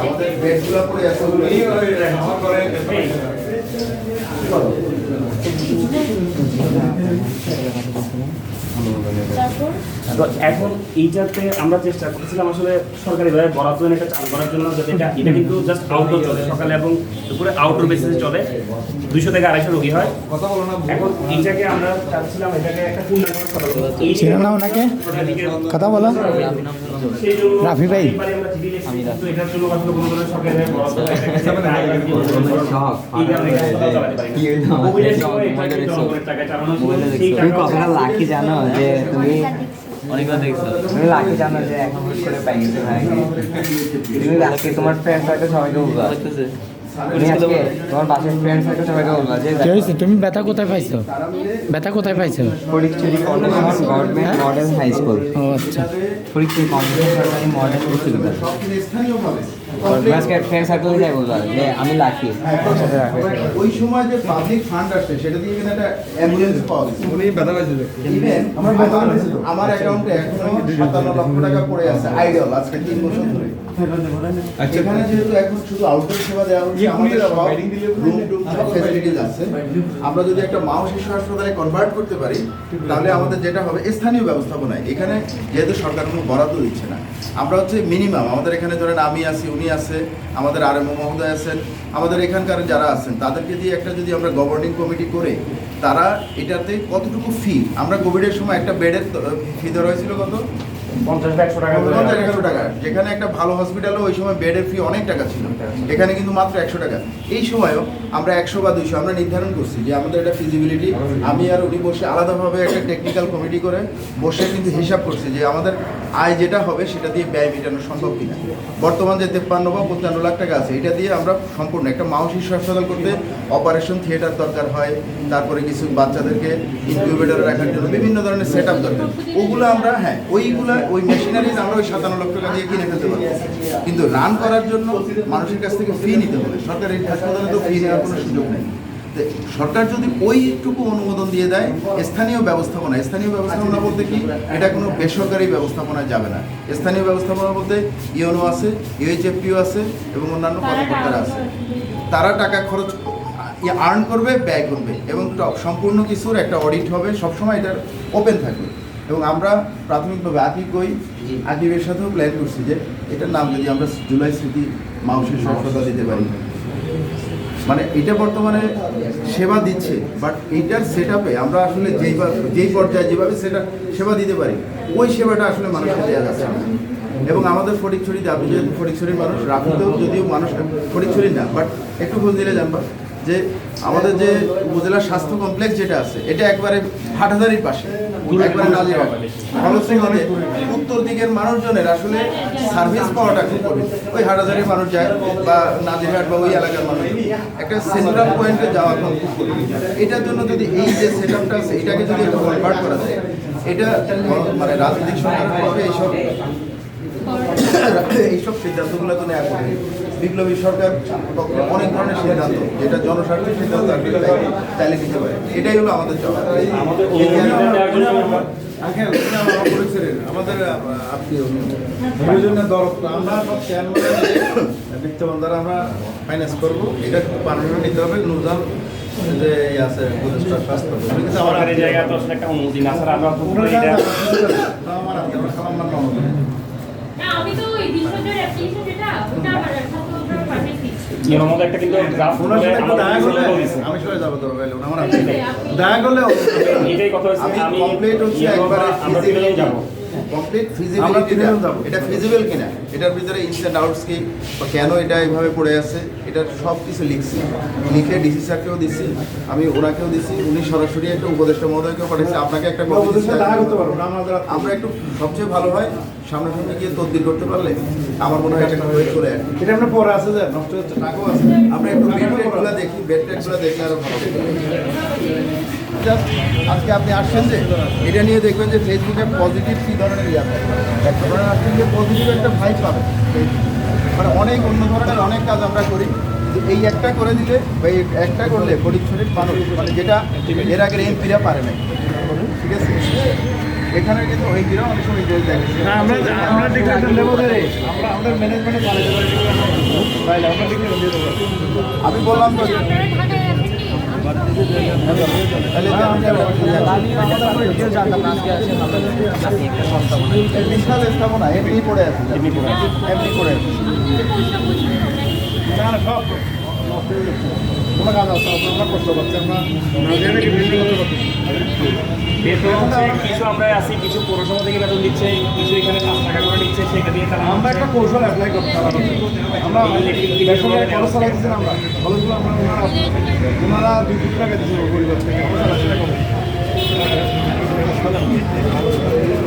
আমাদের বেডগুলো পড়ে আছে তারপর তো এখন এইটাতে আমরা চেষ্টা করছিলাম আসলে সরকারিভাবে বরাদ্দ এনে এটা চালু করার জন্য যাতে এটা এটা কিন্তু জাস্ট আউটডোর চলে। সকালে এবং দুপুরে আউটডোর বেসিসে চলে। দুইশো থেকে আড়াইশো রোগী হয়। কথা বলো না এখন এইটাকে আমরা চাচ্ছিলাম এটাকে একটা পূর্ণাঙ্গ না ওনাকে? কথা বলো। রাফি ভাই। এইবারে আমরা চিঠি লিখছি, কিন্তু এটার জন্য আসলে কোনো ধরনের সরকারিভাবে বরাদ্দ নেই। এটাকে একটা আইডিয়া দিয়ে এই কারণে এটা হাসপাতাল চালাতে পারি না। কোভিডের সময় এটাকে জনগণের টাকায় চালানো ছিল, সেই তুমি টাকা কতটা লাকি জানো? যে তুমি অনেকবার অনেকবার দেখছ। তুমি লাকি জানো যে এখন হুট করে পাই গেছে ভাই তুমি আজকে তোমার ফ্রেন্ড সবাইকে বলবা তুমি ব্যথা কোথায় পাইছো? ব্যথা কোথায় পাইছো? Condition government model high school ও আচ্ছা। কন্ডিশন মডেল স্কুল স্থানীয় ভাবে আজকে ফ্রেন্ড সার্কেল যাই বলবা যে আমি লাকি ওই সময় যে পাবলিক ফান্ড আসছে সেটা দিয়ে কিন্তু একটা অ্যাম্বুলেন্স পাওয়া গেছে। উনি ব্যথা পাইছিল। ইভেন আমার আমার অ্যাকাউন্টে এখনও সাতান্ন লক্ষ টাকা পড়ে আছে আইডল আজকে তিন বছর ধরে। এখানে যেহেতু এখন শুধু আউটডোর সেবা দেওয়া হচ্ছে আমাদের খুলে দাও, সব বাইডিং দিলে রুম টুম সব ফ্যাসিলিটিস আছে। আমরা যদি একটা মাও শিশু হাসপাতালে কনভার্ট করতে পারি তাহলে আমাদের যেটা হবে স্থানীয় ব্যবস্থাপনায়। এখানে যেহেতু সরকার কোনো বরাদ্দ দিচ্ছে না। আমরা হচ্ছে মিনিমাম আমাদের এখানে ধরেন আমি আছি উনি আছে, আমাদের আর এম মহোদয় আছেন, আমাদের এখানকার যারা আছেন, তাদেরকে দিয়ে একটা যদি আমরা গভর্নিং কমিটি করে, তারা এটাতে কতটুকু ফি আমরা কোভিডের সময় একটা বেডের ফি ধরা হয়েছিল কত? যেখানে একটা ভালো হসপিটালে ওই সময় বেডের ফি অনেক টাকা ছিল। এখানে কিন্তু মাত্র একশো টাকা। এই সময়ও আমরা একশো বা দুইশো, আমরা নির্ধারণ করছি যে আমাদের একটা ফিজিবিলিটি আমি আর উনি বসে আলাদাভাবে একটা টেকনিক্যাল কমিটি করে বসে কিন্তু হিসাব করছি যে আমাদের আয় যেটা হবে সেটা দিয়ে ব্যয় মেটানো সম্ভব কিনা। বর্তমান যে তেপ্পান্ন বা পঞ্চান্ন লাখ টাকা আছে, এটা দিয়ে আমরা সম্পূর্ণ একটা শিশু হাসপাতাল করতে অপারেশন থিয়েটার দরকার হয়, তারপরে কিছু বাচ্চাদেরকে ইনকিউবেটরে রাখার জন্য বিভিন্ন ধরনের সেট আপ দরকার। ওগুলো আমরা হ্যাঁ ওইগুলা, ওই মেশিনারিজ আমরা ওই সাতান্ন লক্ষ টাকা দিয়ে কিনে ফেলতে পারব। কিন্তু রান করার জন্য মানুষের কাছ থেকে ফি নিতে হবে। সরকারি হাসপাতালে তো ফি নেওয়ার কোনো সুযোগ নেই। সরকার যদি ওইটুকু অনুমোদন দিয়ে দেয়, স্থানীয় ব্যবস্থাপনা স্থানীয় ব্যবস্থাপনা বলতে কি, এটা কোনো বেসরকারি ব্যবস্থাপনায় যাবে না। স্থানীয় ব্যবস্থাপনা বলতে ইউনো আছে, ইউএইচএফপিও আছে এবং অন্যান্য কর্মকর্তারা আছে। তারা টাকা খরচ আর্ন করবে ব্যয় করবে এবং সম্পূর্ণ কিছুর একটা অডিট হবে সবসময় এটার ওপেন থাকবে। এবং আমরা প্রাথমিকভাবে আকিব কই আকিবের সাথেও প্ল্যান করছি যে এটার নাম যদি আমরা জুলাই স্মৃতি মাউসের হাসপাতাল দিতে পারি। মানে এটা বর্তমানে সেবা দিচ্ছে বাট এইটার সেট আমরা আসলে যেই যেই পর্যায়ে যেভাবে সেটা সেবা দিতে পারি ওই সেবাটা আসলে মানুষকে দেওয়া যাচ্ছে না। এবং আমাদের ফটিকছড়িতে আপনি যেহেতু ফটিকছড়ির মানুষ রাখতেও যদিও মানুষ ফটিকছড়ি না বাট একটু খোঁজ দিলে জানবা। যে আমাদের যে উপজেলা স্বাস্থ্য কমপ্লেক্স যেটা আছে এটা একবারে হাটহাজারির পাশে একবারে উত্তর দিকের মানুষজনের আসলে সার্ভিস পাওয়াটা খুব কঠিন। ওই হাটহাজারির মানুষ যায় বা নাজিরহাট বা ওই এলাকার মানুষ একটা সেন্ট্রাল পয়েন্টে যাওয়া এখন খুব কঠিন। এটার জন্য যদি এই যে সেট আপটা আছে এটাকে যদি একটু কনভার্ট করা যায় এটা মানে রাজনৈতিক সরকার এইসব এইসব সিদ্ধান্তগুলো তো নেওয়া কঠিন? বিপ্লবী সরকার অনেক ধরনের সিদ্ধান্ত, যেটা জনস্বার্থের সিদ্ধান্ত চাইলে নিতে পারে। এটাই হলো আমাদের এই আমরা দ্বারা আমরা ফাইন্যান্স করব এটা নিতে হবে যে আছে স্বাস্থ্য আমি তো অ্যাপ্লিকেশন যেটা, ওটা আমার একটা কিন্তু। আমি সরে যাব তোর আমার। আছে, আপনি- করলে এটাই কথা হচ্ছে আমি কমপ্লিট হচ্ছে একবার আমরা যাব কমপ্লিট ফিজিবিলিটি এটা ফিজিবল কিনা? এটার ভিতরে ইনস অ্যান্ড আউটস কি? বা কেন এটা এইভাবে পড়ে আছে? এটার সব কিছু লিখছি। লিখে ডিসি স্যারকেও দিছি। আমি ওনাকেও দিছি। উনি সরাসরি একটা উপদেষ্টা মহোদয়কেও পাঠিয়েছে আপনাকে একটা আমরা একটু সবচেয়ে ভালো হয় সামনাসামনি গিয়ে তদবির করতে পারলে আমার মনে হয় একটা হয়ে চলে আসবে এটা আপনার পরে আছে যে নষ্ট হচ্ছে টাকাও আছে। আমরা একটু বেড টেডগুলো দেখি বেড টেডগুলো দেখলে আরও ভালো Just আজকে আপনি আসছেন যে এটা নিয়ে দেখবেন যে ফেসবুকে পজিটিভ কী ধরনের ইয়ে আছে আপনারা আসছেন যে পজিটিভ একটা ভাইব পাবেন মানে অনেক অন্য ধরনের অনেক কাজ আমরা করি। এই একটা করে দিলে বা এই একটা করলে গরিব মানুষ মানে যেটা এর আগের এমপিরা পারে নাই। ঠিক আছে? এখানে কিন্তু ওই দিনও অনেক সময় ইন্টারেস্ট দেখেছি আমরা আমরা ডিক্লারেশন দেবো আমরা আমাদের ম্যানেজমেন্টে চালাতে আমরা ডিক্লারেশন আমি বললাম তো বিশাল স্থাপনা এমনি পড়ে আছে। এমনি পড়ে আছে। এমনি পড়ে আছে। না না কোনো কাজ আছে আমরা করতে পারছি আমরা নিজেরা কি বিল্ডিং করতে পারছি বেতন কিছু আমরা আছি কিছু পৌরসভা থেকে বেতন দিচ্ছে কিছু এখানে পাঁচ টাকা করে নিচ্ছে সেটা দিয়ে তারা আমরা একটা কৌশল অ্যাপ্লাই করতে পারব আমরা বেসরকারি খরচ চালাইতেছি আমরা খরচগুলো আমরা ওনারা দুই কোটি টাকা দিচ্ছে পরিবার থেকে আমরা না